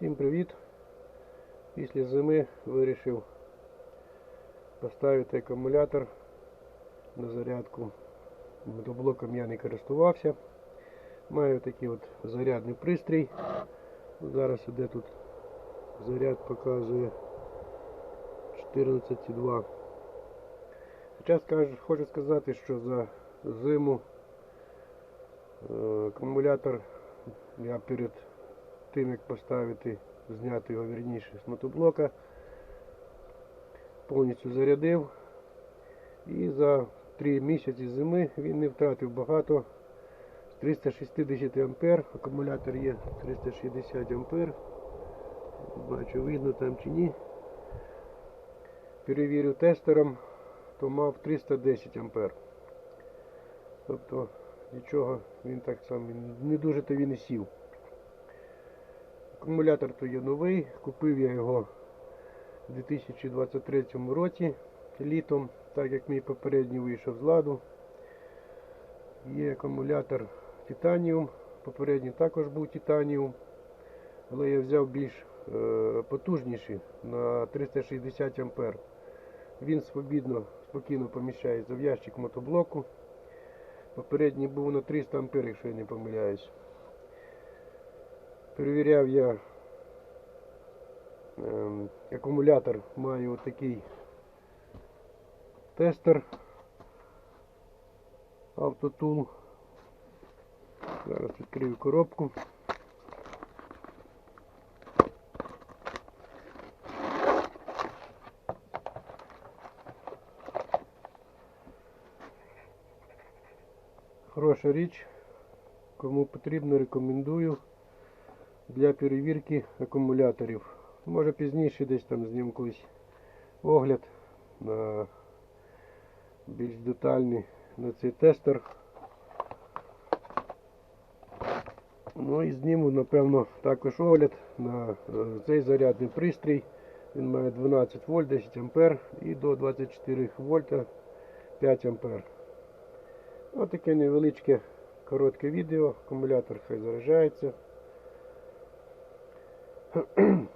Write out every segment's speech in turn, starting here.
Всім привіт! Після зими вирішив поставити акумулятор на зарядку. Мотоблоком я не користувався. Маю такий от зарядний пристрій. Зараз іде тут заряд показує 14,2. Хоча скажу, хочу сказати, що за зиму е, акумулятор я перед тим як поставити, зняти його вірніше з мотоблока, повністю зарядив. І за 3 місяці зими він не втратив багато. З 360 ампер, акумулятор є 360 ампер. Бачу, видно там чи ні. Перевірив тестером, то мав 310 ампер. Тобто нічого він так само не дуже то він і сів. Акумулятор то є новий, купив я його у 2023 році літом, так як мій попередній вийшов з ладу. Є акумулятор Титаніум, попередній також був Титаніум, але я взяв більш е, потужніший на 360 ампер. Він свобідно, спокійно поміщається в ящик мотоблоку. Попередній був на 300 ампер, якщо я не помиляюсь. Перевіряв я ем, акумулятор, маю отакий тестер автотул. Зараз відкрию коробку. Хороша річ. Кому потрібно, рекомендую для перевірки акумуляторів. Може пізніше десь там зніму колись огляд на більш детальний на цей тестер. Ну і зніму, напевно, також огляд на е, цей зарядний пристрій. Він має 12 вольт, 10 ампер і до 24 вольта 5 ампер. Ось таке невеличке коротке відео. Акумулятор хай заряджається.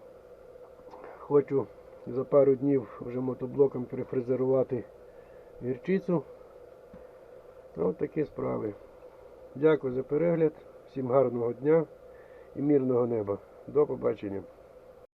Хочу за пару днів вже мотоблоком перефрезерувати гірчицю. Ось такі справи. Дякую за перегляд. Всім гарного дня і мирного неба. До побачення.